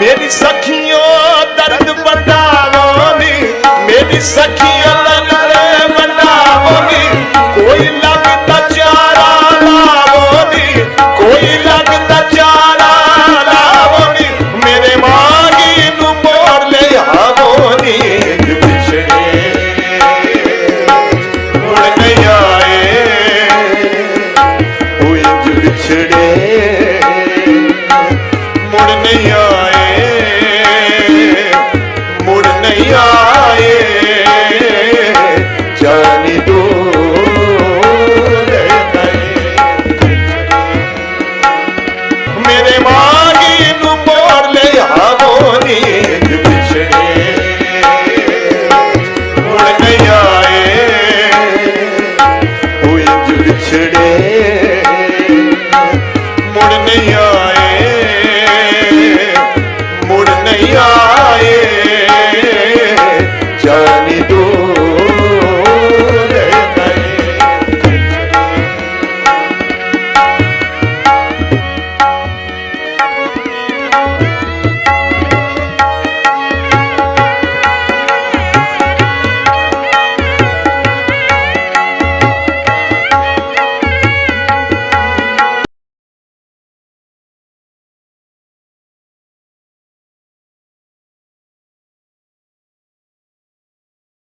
ਮੇਰੀ ਸਖੀਆਂ ਦਰਦ ਵੰਡਾਵੋ ਨੀ, ਮੇਰੀ ਸਖੀਆਂ ਲੰਗਰੇ ਵੰਡਾਵੋ ਨੀ। ਕੋਈ ਲੱਗਦਾ ਚਾਰਾ ਲਾਵੋ ਨੀ, ਕੋਈ ਲੱਗਦਾ ਚਾਰਾ ਲਾਵੋ ਨੀ। ਮੇਰੇ ਮਾਂਗੀ ਨੂੰ ਮੋੜ ਲਿਆਵੋ ਨੀ। ਵਿਛੜੇ ਮੁੜ ਗਿਆ ਏ ਉਹ ਮੁੜ ਨਹੀਂ ਵਿਛੜੇ ਮੁੜ ਨਹੀਂ ਆ